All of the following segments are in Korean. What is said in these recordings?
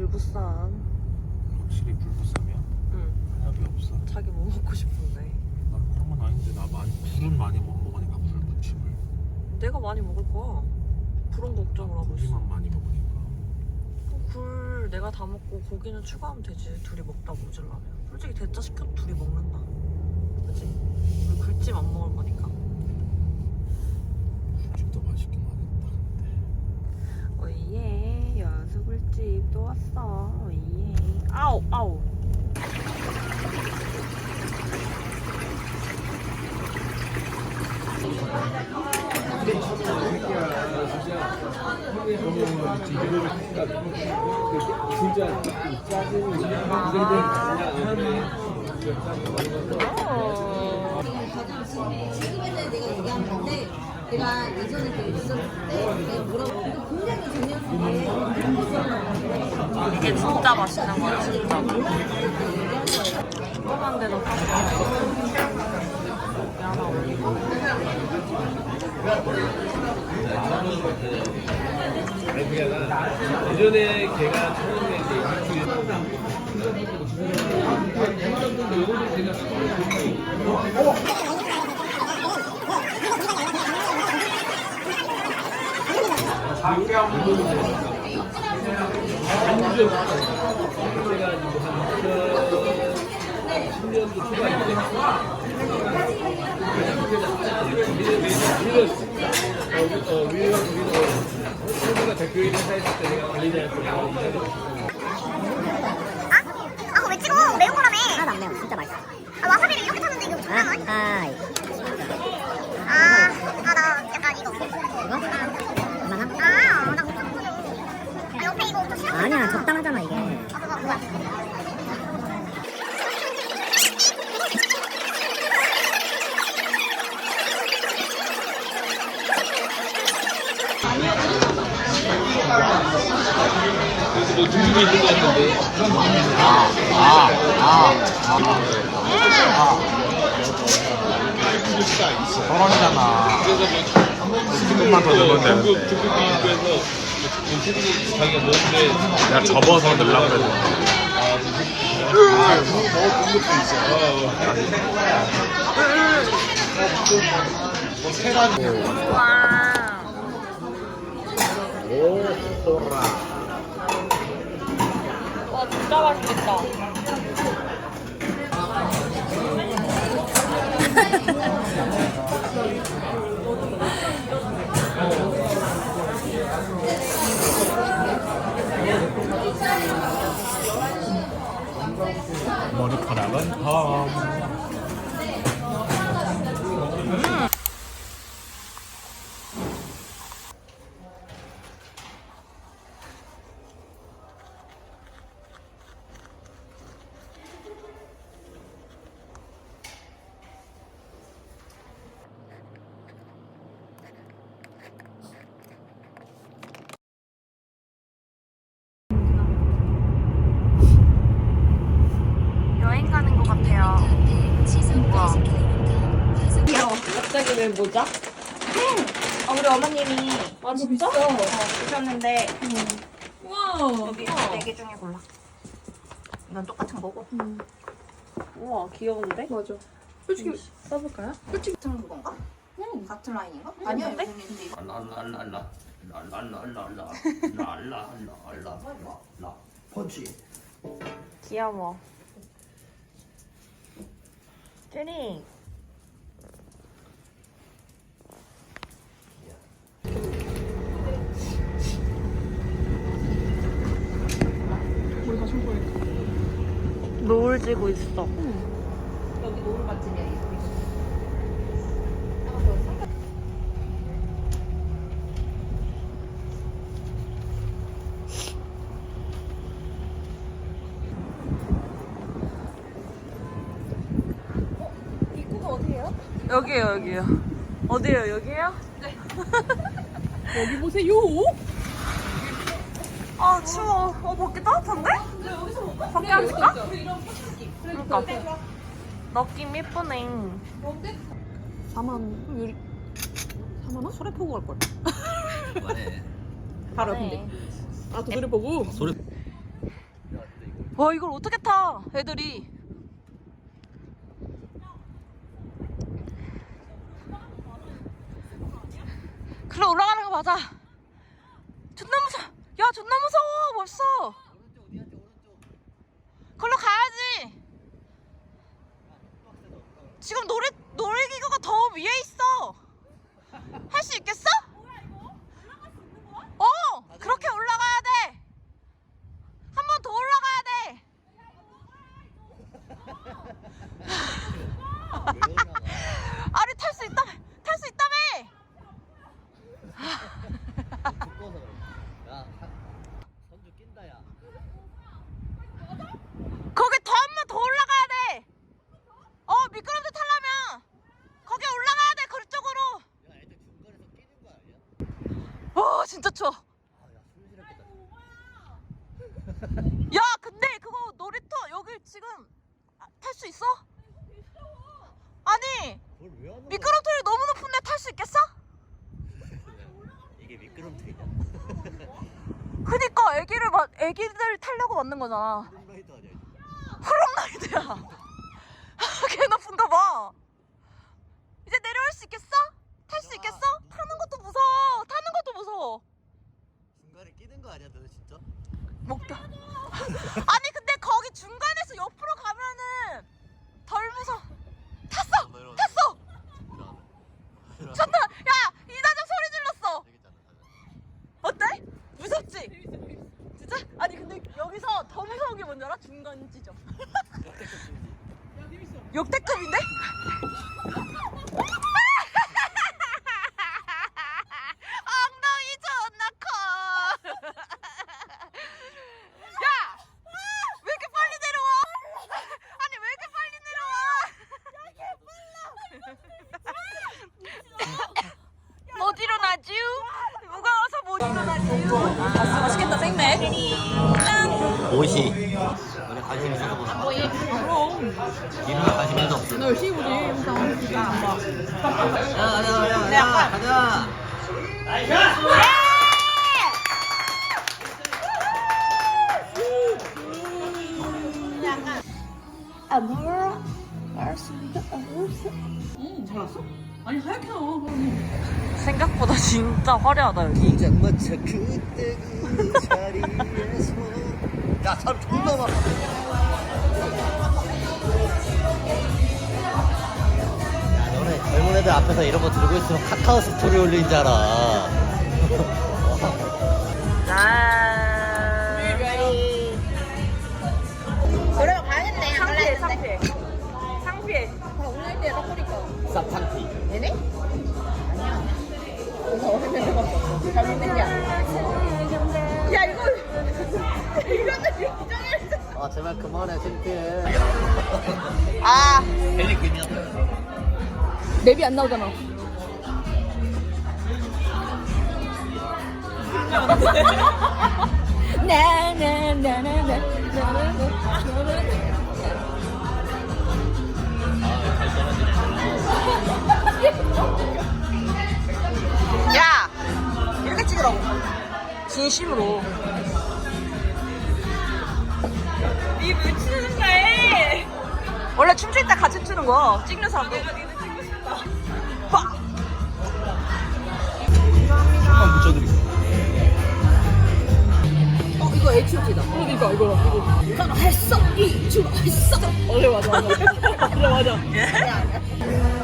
불부쌈 확실히 불부쌈이야? 응 답이 없어. 자기 뭐 먹고 싶은데. 난 그런 건 아닌데 나 많이 불은 많이 못 먹으니까 불부침을. 내가 많이 먹을 거야. 불은 걱정을 하고 있어. 고기만 많이 먹으니까. 어, 굴 내가 다 먹고 고기는 추가하면 되지. 둘이 먹다 모질라면. 솔직히 대짜 시켜도 둘이 먹는다. 그치? 우리 굴찜 안 먹을 거니까. 굴집도 맛있긴 하겠다. 오예 연수 굴집 또 왔어. 오예. 아우 아우. 지금에는 내가 얘기한 건데 내가 예전에 그 있었을 때 내가 뭐라고 이거 굉장히 재미없었는데 이게 진짜 맛있는 거야 진짜. 조그만 데도 하나 올리고. 예전에 걔가 처음에 이제 유튜브에 제가 이제 한 2010년도 초반인데 어, 위로 위로 소주가 대표 회사 있을 때 내가 관리자였거 든. 아, 그거 왜 찍어? 매운 거라며. 하나도 안 매워 진짜 맛있어 아, 와사비를 이렇게 타는데 이거 장난 아니야? 아 아, 아, 나 약간 이거. 이거? 얼마나? 아, 나 엄청 크죠. 아, 옆에 이거 엄청 싫어. 아니야 적당하잖아 이게 아, 그거, 그거. 뭐 중국에 있는 거 같은데. 서론이잖아. 그래서 뭐 10분만 더 넣으면 중국 되는데. 중국 기업에서 태국이 자기가 넣었는데 야 접어서 넣으려고 그랬는데. 와. 와 진짜 맛있겠다. 갑자기 왜 모자? 아, 우리 어머님이 아 진짜? 어, 주셨는데 우와. 여기 네개 중에 골라. 이건 똑같은 거고. 우와 귀여운데? 맞아. 솔직히 써볼까요? 같은 그건가? 응. 같은 라인인가? 아니야. 근데? 근데 이거 귀여워. 쭈링. 노을 지고 있어. 여기 노을 맛집이야. 여기요 여기요. 어디요 여기요? 네. 여기 보세요. 아 추워. 어 밖에 따뜻한데? 밖에 앉을까? 그러니까. 느낌 예쁘네. 4만 유리 4만 원? 소래 보고 갈 걸. 바로 근데. 아, 그 소래 보고. 와 이걸 어떻게 타 애들이 그래 올라가는 거 맞아 존나 무서워 야 존나 무서워 벌써 걸로 가야지 지금 놀이 놀이기구가 더 위에 있어 할 수 있겠어? 어 그렇게 올라가야 돼 한 번 더 올라가야 돼. 아니 탈수 있다. 탈 수 있다며. 선주 낀다 야 거기 더 한 번 더 올라가야 돼. 어 미끄럼틀 타려면 거기 올라가야 돼 그쪽으로. 야 애들 중간에서 끼는 거 아니야? 와 진짜 추워. 아야 숨쉬렸겠다 야 근데 그거 놀이터 여기 지금 탈 수 있어? 아니? 미끄럼틀이 너무 높은데 탈 수 있겠어? 이게 미끄럼틀이냐 그니까 애기를 막 애기들 타려고 만든 거잖아. 이거? 프롬라이드야. 개 높은가 봐. 이제 내려올 수 있겠어? 탈 수 있겠어? 타는 것도 무서워. 타는 것도 무서워. 중간에 끼는 거 아니야 너 진짜? 못 가. 아니 근데 거기 중간에서 옆으로 가면은 덜 무서워. 탔어. 내려와. 탔어. 일어나 좋다. 야 이다정 소리 질렀어. 되겠잖아 어때? 무섭지? 진짜? 아니 근데 여기서 더 무서운 게 뭔지 알아? 중간 지점. 역대급인데? 엉덩이 존나 커. 야! 왜 이렇게 빨리 내려와? 아니 왜 이렇게 빨리 내려와? 못 일어나지? 무거워서 못 일어나지? 아, 맛있겠다 생맥. 옷이. 너네 관심 있어서 보나 봐 이름에 관심 있어 없어 너 열심히 보지 항상 나안 봐. 야야야야 가자 생각보다 진짜 화려하다 여기. 장마차 그때 그 자리에서 야 사람 존나 많아 야 너네 젊은 애들 앞에서 이런 거 들고 있으면 카카오 스토리 올린 줄 알아 상피해. 상피해. 상피해. 오늘 때 떡볶이니까. 쌉탕티 얘네? 아니야. 그래서 어른들 해봤어. 잘못된 게 아니야. 아 제발 그만해 창피해 아 펠리퀸이야 랩이 안 나오잖아. 야 이렇게 찍으라고. 진심으로. 니왜 추는 거야? 원래 춤출 때 같이 추는 거야. 찍는 사람도. 내가 니네 찍고 싶다. 봐. 한번 붙여드릴게 어, 이거 H.O.T다. 이거, 이거, 이거. 나는 했어! 이, 주, 했어! 어, 그래, 맞아, 맞아. 그래, 맞아. 아왜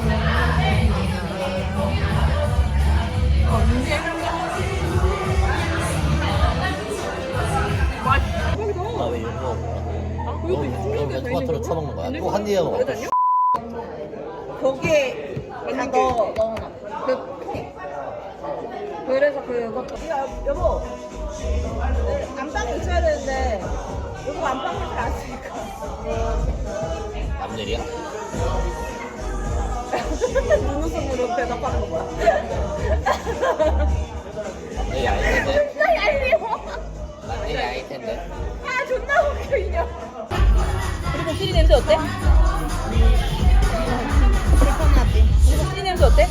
거야? 또한 입에 먹어 거기에 넣어, 넣어놔. 그, 그래서 그것도. 야, 여보. 안방에 있어야 되는데, 여보 안방에 잘안 쓰니까. 남일이야? 눈웃음으로 대답하는 거야. 시리 냄새 어때? 불편하지. 냄새 어때? 어,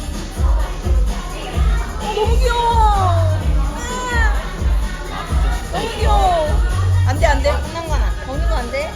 너무 귀여워. 음. 너무 귀여워. 안 돼, 안 돼. 장난 거 안. 먹는 거안 안 돼?